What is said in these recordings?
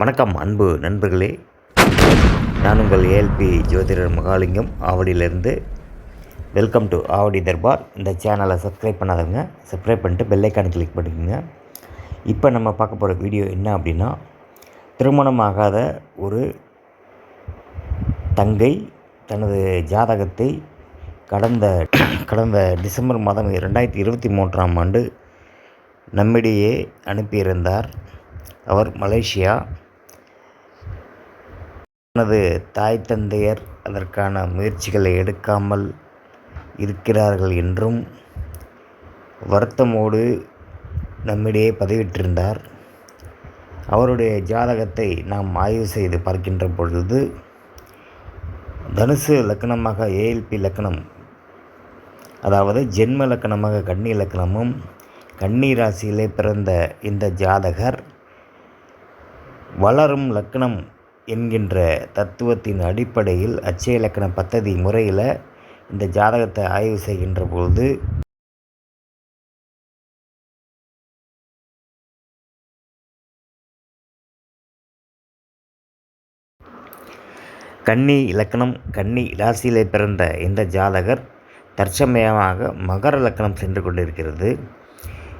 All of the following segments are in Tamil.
வணக்கம் அன்பு நண்பர்களே. நான் உங்கள் ஏஎல்பி ஜோதிடர் Mahalingam ஆவடியிலேருந்து. Welcome to Avadi Darbar. இந்த சேனலை சப்ஸ்கிரைப் பண்ணாதவங்க சப்ஸ்கிரைப் பண்ணிட்டு பெல்லைக்கான கிளிக் பண்ணிக்கோங்க. இப்போ நம்ம பார்க்க போகிற வீடியோ என்ன அப்படின்னா திருமணமாகாத ஒரு தங்கை தனது ஜாதகத்தை கடந்த கடந்த டிசம்பர் மாதம் ரெண்டாயிரத்தி இருபத்தி மூன்றாம் ஆண்டு நம்மிடையே அனுப்பியிருந்தார். அவர் மலேசியா தனது தாய் தந்தையர் அதற்கான முயற்சிகளை எடுக்காமல் இருக்கிறார்கள் என்றும் வருத்தமோடு நம்மிடையே பதிவிட்டிருந்தார். அவருடைய ஜாதகத்தை நாம் ஆய்வு செய்து பார்க்கின்ற பொழுது தனுசு லக்கணமாக ஏஎல்பி லக்கணம் அதாவது ஜென்ம லக்கணமாக கன்னி லக்கணமும் கன்னி ராசியிலே பிறந்த இந்த ஜாதகர் வளரும் லக்கணம் என்கின்ற தத்துவத்தின் அடிப்படையில் அச்சய இலக்கண பத்ததி முறையில் இந்த ஜாதகத்தை ஆய்வு செய்கின்ற பொழுது கன்னி இலக்கணம் கன்னி ராசியிலே பிறந்த இந்த ஜாதகர் தற்சமயமாக மகர இலக்கணம் சென்று கொண்டிருக்கிறது.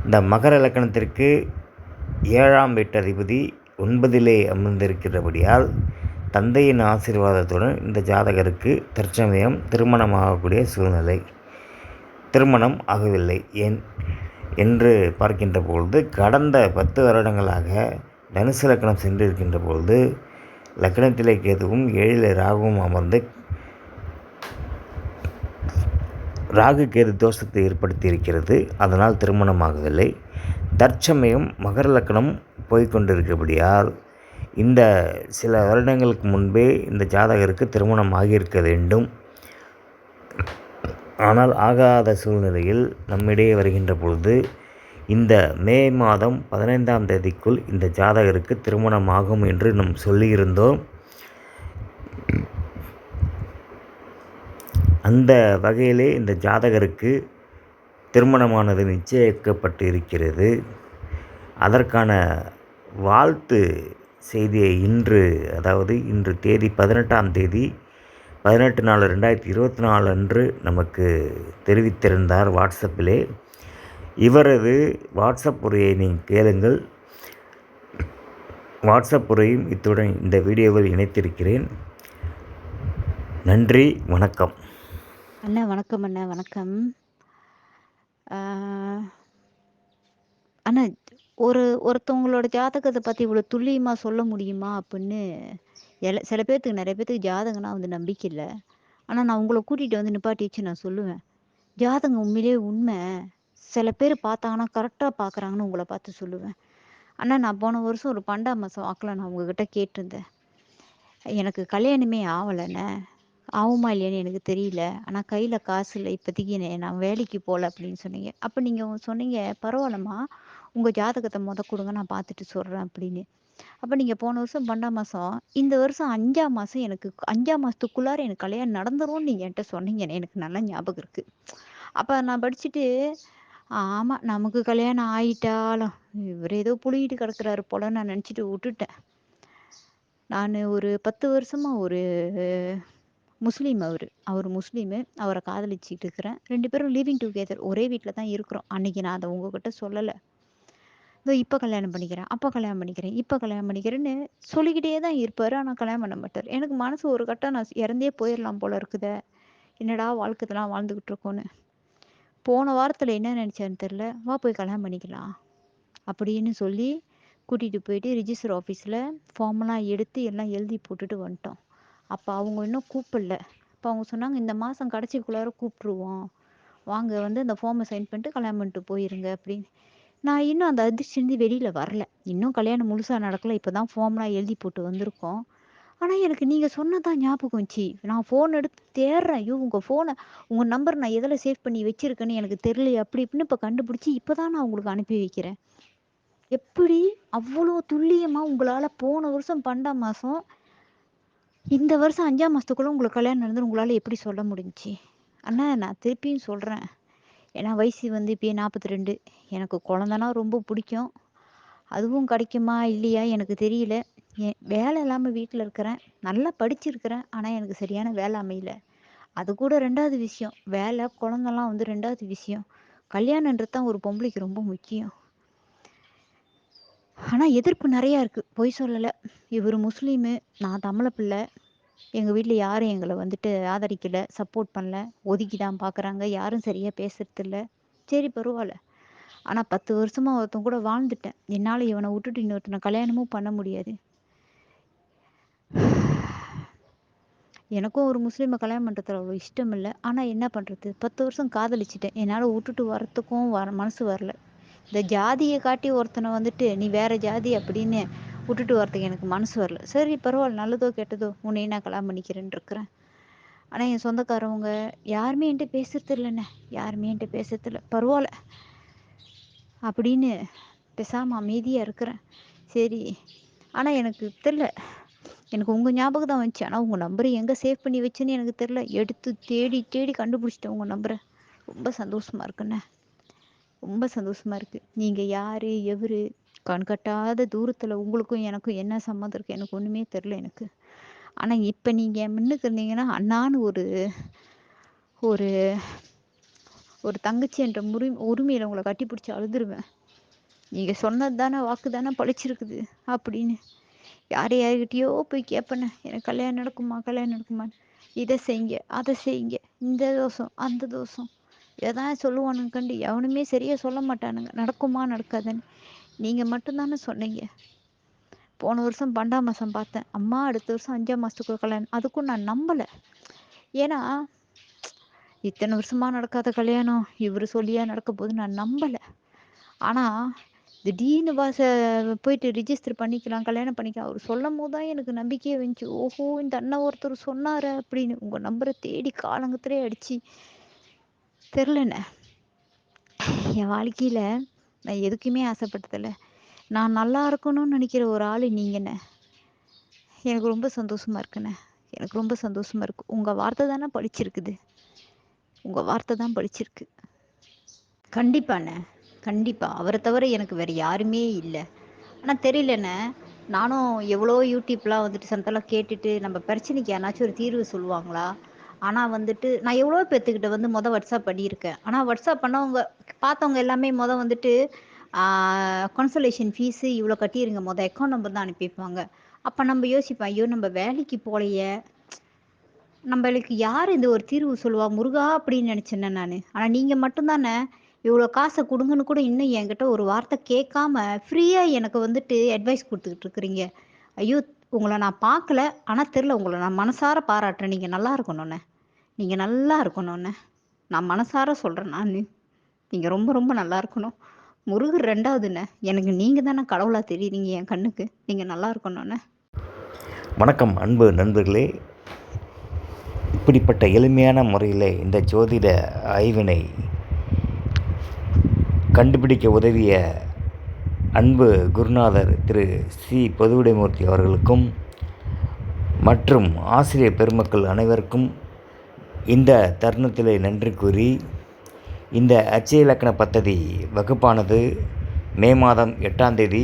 இந்த மகர இலக்கணத்திற்கு ஏழாம் வீட்டதிபதி ஒன்பதிலே அமர்ந்திருக்கிறபடியால் தந்தையின் ஆசீர்வாதத்துடன் இந்த ஜாதகருக்கு தற்சமயம் திருமணமாகக்கூடிய சூழ்நிலை. திருமணம் ஆகவில்லை. ஏன்? என்று பார்க்கின்ற பொழுது கடந்த பத்து வருடங்களாக தனுசு லக்கணம் சென்றிருக்கின்ற பொழுது லக்கணத்திலே கேதுவும் ஏழில் ராகுவும் அமர்ந்து ராகு கேது தோஷத்தை ஏற்படுத்தி இருக்கிறது அதனால் திருமணமாகவில்லை தற்சமயம் மகர லக்கணம் போய்கொண்டிருக்கபடியால் இந்த சில வருடங்களுக்கு முன்பே இந்த ஜாதகருக்கு திருமணம் ஆகியிருக்க வேண்டும். ஆனால் ஆகாத சூழ்நிலையில் நம்மிடையே வருகின்ற பொழுது இந்த மே மாதம் பதினைந்தாம் தேதிக்குள் இந்த ஜாதகருக்கு திருமணம் ஆகும் என்று நாம் சொல்லியிருந்தோம். அந்த வகையிலே இந்த ஜாதகருக்கு திருமணமானது நிச்சயிக்கப்பட்டு இருக்கிறது அதற்கான வாழ்த்து செய்தியை இன்று அதாவது இன்று தேதி பதினெட்டாம் தேதி பதினெட்டு நாலு ரெண்டாயிரத்தி இருபத்தி நாலு அன்று நமக்கு தெரிவித்திருந்தார் வாட்ஸ்அப்பிலே. இவரது வாட்ஸ்அப் உரையை நீங்கள் கேளுங்கள். வாட்ஸ்அப் உரையும் இத்துடன் இந்த வீடியோவில் இணைத்திருக்கிறேன். நன்றி வணக்கம். அண்ணா வணக்கம் அண்ணா வணக்கம். அண்ணா ஒரு ஒருத்தவங்களோட ஜாதகத்தை பற்றி இவ்வளோ துல்லியமாக சொல்ல முடியுமா அப்படின்னு எல சில பேர்த்துக்கு நிறைய பேர்த்துக்கு ஜாதகம்னா வந்து நம்பிக்கை இல்லை. ஆனால் நான் உங்களை கூட்டிகிட்டு வந்து நிப்பாட்டி வச்சு நான் சொல்லுவேன். ஜாதகம் உண்மையிலேயே உண்மை. சில பேர் பார்த்தாங்கன்னா கரெக்டாக பார்க்குறாங்கன்னு உங்களை பார்த்து சொல்லுவேன். அண்ணா நான் போன வருஷம் ஒரு பண்டா மாதம் வாக்கில் நான் உங்ககிட்ட கேட்டிருந்தேன். எனக்கு கல்யாணமே ஆகலைண்ணே ஆகுமா இல்லையான்னு எனக்கு தெரியல. ஆனால் கையில் காசு இல்லை. இப்போதைக்கு நான் வேலைக்கு போகல அப்படின்னு சொன்னீங்க. அப்போ நீங்கள் சொன்னீங்க பரவாயில்லம்மா. உங்கள் ஜாதகத்தை முத கொடுங்க நான் பார்த்துட்டு சொல்கிறேன் அப்படின்னு. அப்போ நீங்கள் போன வருஷம் பன்னெண்டாம் மாதம் இந்த வருஷம் அஞ்சாம் மாதம் எனக்கு அஞ்சாம் மாதத்துக்குள்ளார எனக்கு கல்யாணம் நடந்துரும்னு நீங்கள் என்கிட்ட சொன்னீங்க எனக்கு நல்லா ஞாபகம் இருக்குது அப்போ நான் படிச்சுட்டு ஆமாம் நமக்கு கல்யாணம் ஆயிட்டாலும் இவர் ஏதோ புளியிட்டு கிடக்குறாரு போல நான் நினச்சிட்டு விட்டுட்டேன். நான் ஒரு பத்து வருஷமாக ஒரு முஸ்லீம் அவர் அவர் முஸ்லீமு அவரை காதலிச்சிட்டு இருக்கிறேன். ரெண்டு பேரும் லிவிங் டுகெதர் ஒரே வீட்டில் தான் இருக்கிறோம். அன்னைக்கு நான் அதை உங்ககிட்ட சொல்லலை. இதோ இப்போ கல்யாணம் பண்ணிக்கிறேன் அப்போ கல்யாணம் பண்ணிக்கிறேன் இப்போ கல்யாணம் பண்ணிக்கிறேன்னு சொல்லிக்கிட்டே தான் இருப்பார். ஆனால் கல்யாணம் பண்ண மாட்டார். எனக்கு மனசு ஒரு கட்டம் நான் இறந்தே போயிடலாம் போல இருக்குதே. என்னடா வாழ்க்கைலாம் வாழ்ந்துக்கிட்டு இருக்கோன்னு. போன வாரத்தில் என்ன நினச்சேன்னு தெரில வா போய் கல்யாணம் பண்ணிக்கலாம் அப்படின்னு சொல்லி கூட்டிகிட்டு போயிட்டு ரிஜிஸ்டர் ஆஃபீஸில் ஃபார்மெல்லாம் எடுத்து எல்லாம் எழுதி போட்டுட்டு வந்துட்டோம். அப்போ அவங்க இன்னும் கூப்பிடல. அப்போ அவங்க சொன்னாங்க இந்த மாதம் கடைசிக்குள்ளார கூப்பிட்ருவோம் வாங்க வந்து அந்த ஃபார்மை சைன் பண்ணிட்டு கல்யாணம் பண்ணிட்டு போயிருங்க அப்படின்னு. நான் இன்னும் அந்த அதிர்ச்சிருந்து வெளியில் வரல. இன்னும் கல்யாணம் முழுசாக நடக்கல. இப்போ தான் ஃபார்ம்லாம் எழுதி போட்டு வந்திருக்கோம். ஆனால் எனக்கு நீங்கள் சொன்னதான் ஞாபகம் வந்துச்சு. நான் ஃபோன் எடுத்து தேடுறேன். ஐயோ உங்கள் ஃபோனை உங்கள் நம்பர் நான் எதில் சேவ் பண்ணி வச்சுருக்கேன்னு எனக்கு தெரியல அப்படி இப்படின்னு இப்போ கண்டுபிடிச்சி இப்போ தான் நான் உங்களுக்கு அனுப்பி வைக்கிறேன். எப்படி அவ்வளோ துல்லியமாக உங்களால் போன வருஷம் பன்னெண்டாம் மாதம் இந்த வருஷம் அஞ்சாம் மாதத்துக்குள்ளே உங்களுக்கு கல்யாணம் நடந்து உங்களால் எப்படி சொல்ல முடிஞ்சி அண்ணா நான் திருப்பியும் சொல்கிறேன் ஏன்னா வயசு வந்து இப்போயே நாற்பத்தி ரெண்டு எனக்கு குழந்தனா ரொம்ப பிடிக்கும். அதுவும் கிடைக்குமா இல்லையா எனக்கு தெரியல. என் வேலை இல்லாமல் வீட்டில் இருக்கிறேன். நல்லா படிச்சிருக்கிறேன். ஆனால் எனக்கு சரியான வேலை அமையல. அது கூட ரெண்டாவது விஷயம். வேலை குழந்தெல்லாம் வந்து ரெண்டாவது விஷயம். கல்யாணன்றது தான் ஒரு பொம்பளைக்கு ரொம்ப முக்கியம். ஆனால் எதிர்ப்பு நிறையா இருக்குது பொய் சொல்லலை. இவர் முஸ்லீமு நான் தமிழ பிள்ளை எங்கள் வீட்டில் யாரும் எங்களை வந்துட்டு ஆதரிக்கலை சப்போர்ட் பண்ணல ஒதுக்கி தான் பார்க்குறாங்க யாரும் சரியாக பேசுறதில்ல. சரி பரவாயில்ல. ஆனால் பத்து வருஷமாக ஒருத்தன் கூட வாழ்ந்துட்டேன். என்னால் இவனை விட்டுட்டு இன்னொருத்தனை கல்யாணமும் பண்ண முடியாது. எனக்கும் ஒரு முஸ்லீமை கல்யாணம் பண்ணுறதுல அவ்வளோ இஷ்டம் இல்லை. ஆனால் என்ன பண்ணுறது பத்து வருஷம் காதலிச்சிட்டேன். என்னால் விட்டுட்டு வரத்துக்கும் வர மனசு வரல. இந்த ஜாதியை காட்டி ஒருத்தனை வந்துட்டு நீ வேற ஜாதி அப்படின்னு விட்டுட்டு வரதுக்கு எனக்கு மனசு வரல. சரி பரவாயில்ல நல்லதோ கெட்டதோ உன்னையும் நான் கல்யாணம் பண்ணிக்கிறேன்னு இருக்கிறேன் ஆனால் என் சொந்தக்காரவங்க யாருமே என்கிட்ட பேசுறது இல்லைண்ணே. யாருமே என்கிட்ட பேசுறது இல்லை. பரவாயில்ல. அப்படின்னு பேசாமல் அமைதியாக இருக்கிறேன். சரி. ஆனால் எனக்கு தெரில எனக்கு உங்கள் ஞாபகம் தான் வந்துச்சு. ஆனால் உங்கள் நம்பரை எங்கே சேவ் பண்ணி வச்சுன்னு எனக்கு தெரில எடுத்து தேடி தேடி கண்டுபிடிச்சிட்டேன் உங்கள் நம்பரை ரொம்ப சந்தோஷமாக இருக்குண்ணே. ரொம்ப சந்தோஷமாக இருக்குது நீங்கள் யார் எவர் கண்கட்டாத தூரத்தில் உங்களுக்கும் எனக்கும் என்ன சம்மந்தம் இருக்குது எனக்கு ஒன்றுமே தெரில எனக்கு. ஆனால் இப்போ நீங்கள் முன்னுக்கு இருந்தீங்கன்னா அண்ணான்னு ஒரு ஒரு ஒரு தங்கச்சி என்ற முரி உரிமையில் உங்களை கட்டி பிடிச்சி அழுதுருவேன். நீங்கள் சொன்னது தானே வாக்கு தானே பழிச்சிருக்குது அப்படின்னு. யார் யார்கிட்டயோ போய் கேட்பேனே எனக்கு கல்யாணம் நடக்குமா கல்யாணம் நடக்குமான்னு இதை செய்யுங்க அதை செய்யுங்க இந்த தோஷம் அந்த தோஷம். எதா சொல்லுவானுங்க கண்டு எவனுமே சரியாக சொல்ல மாட்டானுங்க. நடக்குமா நடக்காதுன்னு. நீங்கள் மட்டும்தானே சொன்னீங்க. போன வருஷம் பன்னெண்டாம் மாதம் பார்த்தேன். அம்மா அடுத்த வருஷம் அஞ்சாம் மாதத்துக்கு கல்யாணம் அதுக்கும் நான் நம்பலை. ஏன்னா இத்தனை வருஷமாக நடக்காத கல்யாணம் இவர் சொல்லியா நடக்க போது நான் நம்பலை. ஆனால் திடீர்னு வாச போயிட்டு ரிஜிஸ்டர் பண்ணிக்கலாம் கல்யாணம் பண்ணிக்கலாம். அவர் சொல்லும் போது தான் எனக்கு நம்பிக்கையே வந்துச்சு. ஓஹோ இந்த அண்ணன் ஒருத்தர் சொன்னார் அப்படின்னு. உங்கள் நம்பரை தேடி காலங்கத்திலே அடித்து தெரிலண்ணே என் வாழ்க்கையில் நான் எதுக்குமே ஆசைப்பட்டதில்ல. நான் நல்லா இருக்கணும்னு நினைக்கிற ஒரு ஆள் நீங்கண்ணே. எனக்கு ரொம்ப சந்தோஷமாக இருக்குண்ணே. எனக்கு ரொம்ப சந்தோஷமாக இருக்குது உங்கள் வார்த்தை தானே படிச்சிருக்குது. உங்கள் வார்த்தை தான் படிச்சிருக்கு. கண்டிப்பாண்ணே. கண்டிப்பாக அவரை தவிர எனக்கு வேறு யாருமே இல்லை. ஆனால் தெரியலண்ணே. நானும் எவ்வளோ யூடியூப்லாம் வந்துட்டு சந்தெல்லாம் கேட்டுட்டு நம்ம பிரச்சனைக்கு யாராச்சும் ஒரு தீர்வு சொல்லுவாங்களா? ஆனால் வந்துட்டு நான் எவ்வளோ பேர்த்துக்கிட்ட வந்து மொதல் வாட்ஸ்அப் பண்ணியிருக்கேன். ஆனால் வாட்ஸ்அப் பண்ணவங்க பார்த்தவங்க எல்லாமே மொதல் வந்துட்டு கன்சலேஷன் ஃபீஸு இவ்வளோ கட்டிடுங்க மொதல் அக்கௌண்ட் நம்பர் தான் அனுப்பிப்பாங்க அப்போ நம்ம யோசிப்போம் ஐயோ நம்ம வேலைக்கு போகலையே நம்மளுக்கு யார் இந்த ஒரு தீர்வு சொல்லுவா? முருகா அப்படின்னு நினச்சினேன் நான். ஆனால் நீங்கள் மட்டும்தானே இவ்வளோ காசை கொடுங்கன்னு கூட இன்னும் என்கிட்ட ஒரு வார்த்தை கேட்காம ஃப்ரீயாக எனக்கு வந்துட்டு அட்வைஸ் கொடுத்துக்கிட்டு இருக்கிறீங்க. ஐயோ உங்களை நான் பார்க்கல. ஆனால் தெரில உங்களை நான் மனசார பாராட்டுறேன். நீங்கள் நல்லா இருக்கணும்ண்ணே நீங்கள் நல்லா இருக்கணும்ண்ணே நான் மனசார சொல்கிறேன் நான். நீங்கள் ரொம்ப ரொம்ப நல்லா இருக்கணும். முருகர் ரெண்டாவதுண்ணே. எனக்கு நீங்கள் தானே கடவுளாக தெரியுறீங்க என் கண்ணுக்கு. நீங்கள் நல்லா இருக்கணுண்ணே வணக்கம் அன்பு நண்பர்களே. இப்படிப்பட்ட எளிமையான முறையில் இந்த ஜோதிட ஆய்வினை கண்டுபிடிக்க உதவிய அன்பு குருநாதர் திரு சி. பொதுவிடைமூர்த்தி அவர்களுக்கும் மற்றும் ஆசிரியர் பெருமக்கள் அனைவருக்கும் இந்த தருணத்திலே நன்றி கூறி இந்த அச்சய இலக்கண பத்ததி வகுப்பானது மே மாதம் எட்டாம் தேதி.